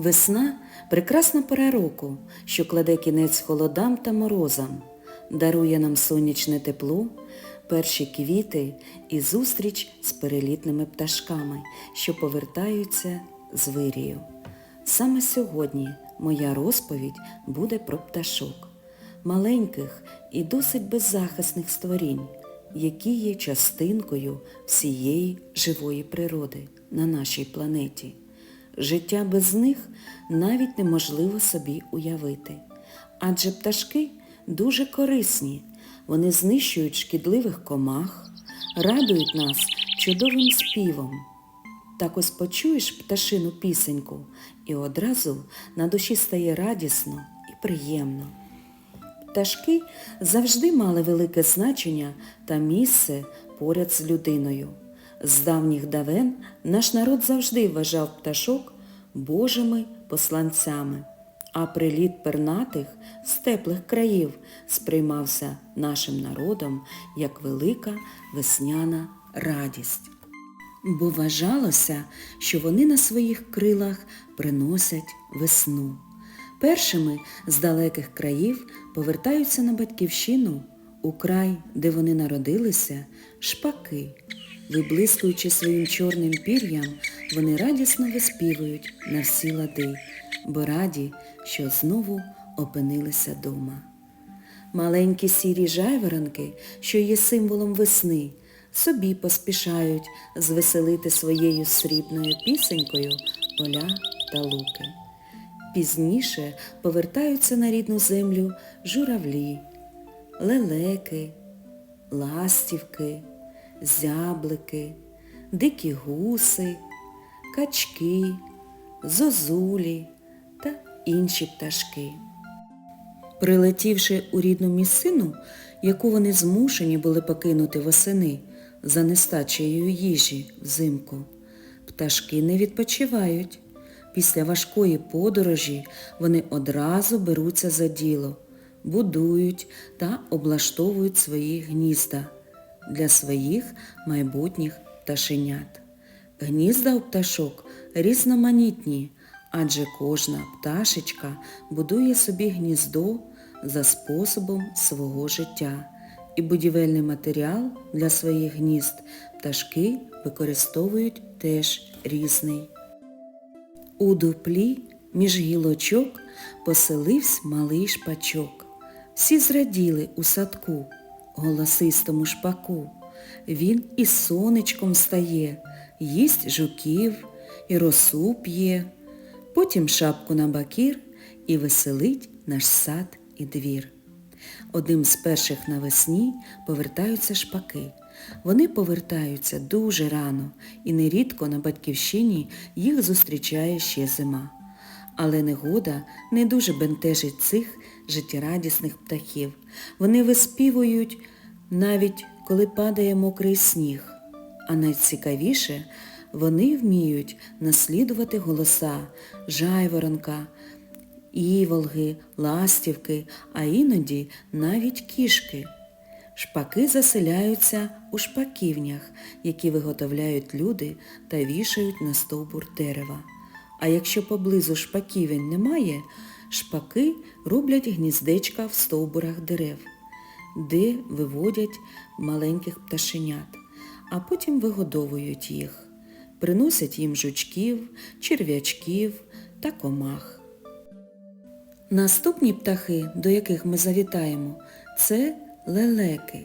Весна прекрасна пора року, що кладе кінець холодам та морозам, дарує нам сонячне тепло, перші квіти і зустріч з перелітними пташками, що повертаються з вирію. Саме сьогодні моя розповідь буде про пташок, маленьких і досить беззахисних створінь, які є частинкою всієї живої природи на нашій планеті. Життя без них навіть неможливо собі уявити. Адже пташки дуже корисні, вони знищують шкідливих комах, радують нас чудовим співом. Так ось почуєш пташину пісеньку, і одразу на душі стає радісно і приємно. Пташки завжди мали велике значення та місце поряд з людиною. З давніх давен наш народ завжди вважав пташок божими посланцями, а приліт пернатих з теплих країв сприймався нашим народом як велика весняна радість. Бо вважалося, що вони на своїх крилах приносять весну. Першими з далеких країв повертаються на батьківщину, у край, де вони народилися, шпаки. Виблискуючи своїм чорним пір'ям, вони радісно виспівують на всі лади, бо раді, що знову опинилися дома. Маленькі сірі жайворонки, що є символом весни, собі поспішають звеселити своєю срібною пісенькою поля та луки. Пізніше повертаються на рідну землю журавлі, лелеки, ластівки, зяблики, дикі гуси, качки, зозулі та інші пташки. Прилетівши у рідну місцину, яку вони змушені були покинути восени за нестачею їжі взимку, пташки не відпочивають. Після важкої подорожі вони одразу беруться за діло, будують та облаштовують свої гнізда для своїх майбутніх пташенят. Гнізда у пташок різноманітні, адже кожна пташечка будує собі гніздо за способом свого життя. І будівельний матеріал для своїх гнізд пташки використовують теж різний. У дуплі між гілочок поселився малий шпачок. Всі зраділи у садку, голосистому шпаку. Він і сонечком стає, їсть жуків і росу п'є, потім шапку на бакір і веселить наш сад і двір. Одним з перших навесні повертаються шпаки. Вони повертаються дуже рано і нерідко на батьківщині їх зустрічає ще зима. Але негода не дуже бентежить цих життєрадісних птахів. Вони виспівують навіть коли падає мокрий сніг. А найцікавіше, вони вміють наслідувати голоса жайворонка, іволги, ластівки, а іноді навіть кішки. Шпаки заселяються у шпаківнях, які виготовляють люди та вішають на стовбур дерева. А якщо поблизу шпаківень немає, шпаки роблять гніздечка в стовбурах дерев, де виводять маленьких пташенят, а потім вигодовують їх, приносять їм жучків, черв'ячків та комах. Наступні птахи, до яких ми завітаємо, це лелеки.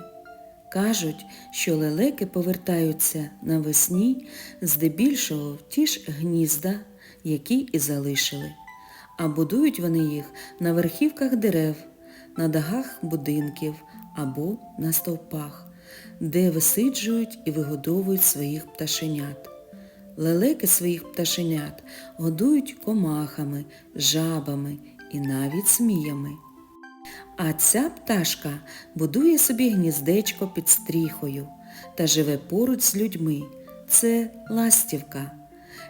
Кажуть, що лелеки повертаються навесні здебільшого в ті ж гнізда, які і залишили. А будують вони їх на верхівках дерев, на дахах будинків або на стовпах, де висиджують і вигодовують своїх пташенят. Лелеки своїх пташенят годують комахами, жабами і навіть зміями. А ця пташка будує собі гніздечко під стріхою та живе поруч з людьми. Це ластівка.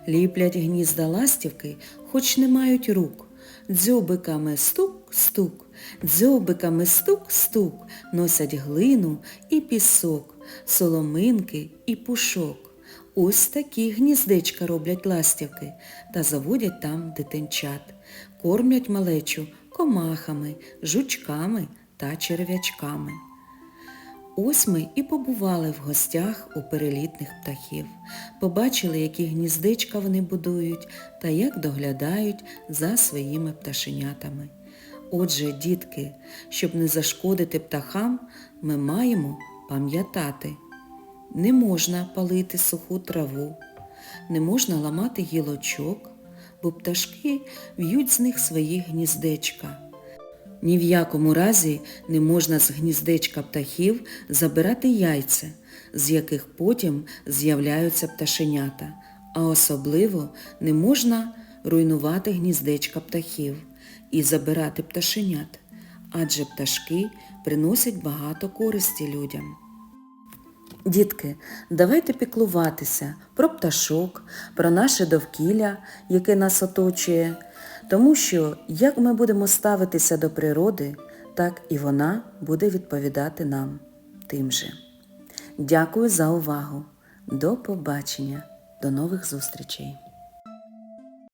Ліплять гнізда ластівки, хоч не мають рук. Дзьобиками стук-стук, дзьобиками стук-стук, носять глину і пісок, соломинки і пушок. Ось такі гніздечка роблять ластівки та заводять там дитинчат. Кормять малечу комахами, жучками та черв'ячками. Ось ми і побували в гостях у перелітних птахів, побачили, які гніздечка вони будують та як доглядають за своїми пташенятами. Отже, дітки, щоб не зашкодити птахам, ми маємо пам'ятати. Не можна палити суху траву, не можна ламати гілочок, бо пташки в'ють з них свої гніздечка. Ні в якому разі не можна з гніздечка птахів забирати яйця, з яких потім з'являються пташенята, а особливо не можна руйнувати гніздечка птахів і забирати пташенят, адже пташки приносять багато користі людям. Дітки, давайте піклуватися про пташок, про наше довкілля, яке нас оточує, тому що як ми будемо ставитися до природи, так і вона буде відповідати нам тим же. Дякую за увагу. До побачення. До нових зустрічей.